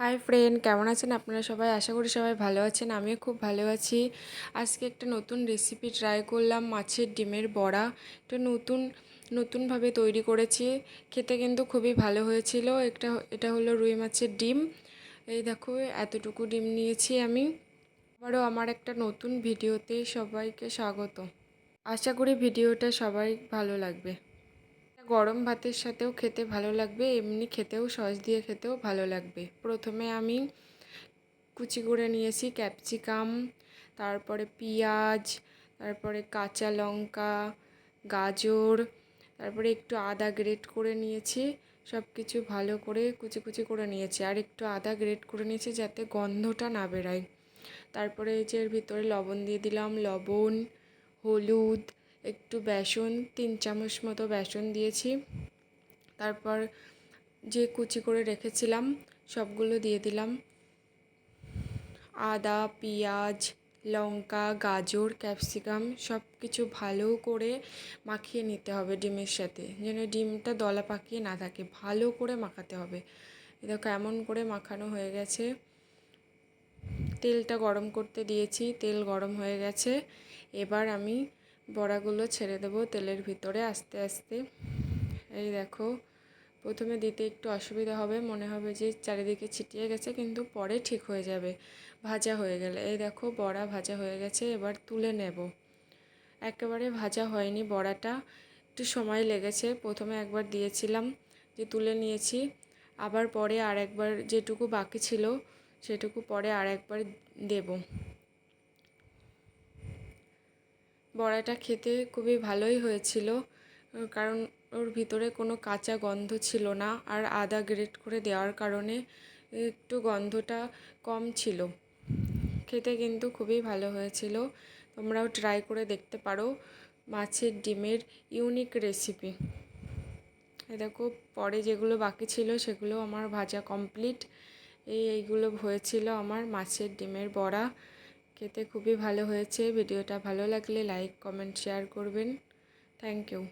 Hi friend কেমন আছেন? আপনারা সবাই? আশা করি সবাই ভালো আছেন। আমিও খুব ভালো আছি। আজকে একটা নতুন রেসিপি ট্রাই করলাম, মাছের ডিমের বড়া। একটা নতুন, নতুনভাবে তৈরি করেছি। খেতে কিন্তু খুবই ভালো হয়েছিল। একটা, এটা হলো রুই মাছের ডিম। এই দেখো, এতটুকু ডিম নিয়েছি আমি। আবারও আমার একটা নতুন ভিডিওতে সবাইকে স্বাগত। আশা করি ভিডিওটা সবাই ভালো লাগবে। গরম ভাতের সাথেও খেতে ভালো লাগবে, এমনি খেতেও সস দিয়ে খেতেও ভালো লাগবে। প্রথমে আমি কুচি করে নিয়েছি ক্যাপসিকাম, তারপরে পেঁয়াজ, তারপরে কাঁচা লঙ্কা, গাজর, তারপরে একটু আদা গ্রেট করে নিয়েছি সব কিছু ভালো করে কুচি কুচি করে নিয়েছি, আর একটু আদা গ্রেট করে নিয়েছি যাতে গন্ধটা না বেরায়। তারপরে এই যে এর ভিতরে লবণ দিয়ে দিলাম, লবণ, হলুদ একটু বেসন, তিন চামচ মতো বেসন দিয়েছি। তারপর যে কুচি করে রেখেছিলাম, সবগুলো দিয়ে দিলাম। আদা, পেঁয়াজ, লঙ্কা, গাজর, ক্যাপসিকাম সব কিছু ভালো করে মাখিয়ে নিতে হবে ডিমের সাথে। যেন ডিমটা দলা পাকিয়ে না থাকে, ভালো করে মাখাতে হবে। দেখো, এমন করে মাখানো হয়ে গেছে। তেলটা গরম করতে দিয়েছি, তেল গরম হয়ে গেছে। এবার আমি বড়াগুলো ছেড়ে দেবো তেলের ভিতরে আস্তে আস্তে। এই দেখো, প্রথমে দিতে একটু অসুবিধা হবে, মনে হবে যে চারিদিকে ছিটিয়ে গেছে, কিন্তু পরে ঠিক হয়ে যাবে, ভাজা হয়ে গেলে। এই দেখো, বড়া ভাজা হয়ে গেছে, এবার তুলে নেব। একেবারে ভাজা হয়নি বড়াটা, একটু সময় লেগেছে। প্রথমে একবার দিয়েছিলাম যে তুলে নিয়েছি, আবার পরে আর একবার যেটুকু বাকি ছিল, সেটুকু পরে আর একবার দেবো। বড়াটা খেতে খুবই ভালোই হয়েছিল কারণ ওর ভিতরে কোনো কাঁচা গন্ধ ছিল না আর আদা গ্রেট করে দেওয়ার কারণে একটু গন্ধটা কম ছিল। খেতে কিন্তু খুবই ভালো হয়েছিল। তোমরাও ট্রাই করে দেখতে পারো মাছের ডিমের ইউনিক রেসিপি দেখো, পরে যেগুলো বাকি ছিল সেগুলো আমার ভাজা কমপ্লিট এই এইগুলো হয়েছিল আমার মাছের ডিমের বড়া। খেতে খুবই ভালো হয়েছে। ভিডিওটা ভালো লাগলে লাইক কমেন্ট শেয়ার করবেন। Thank you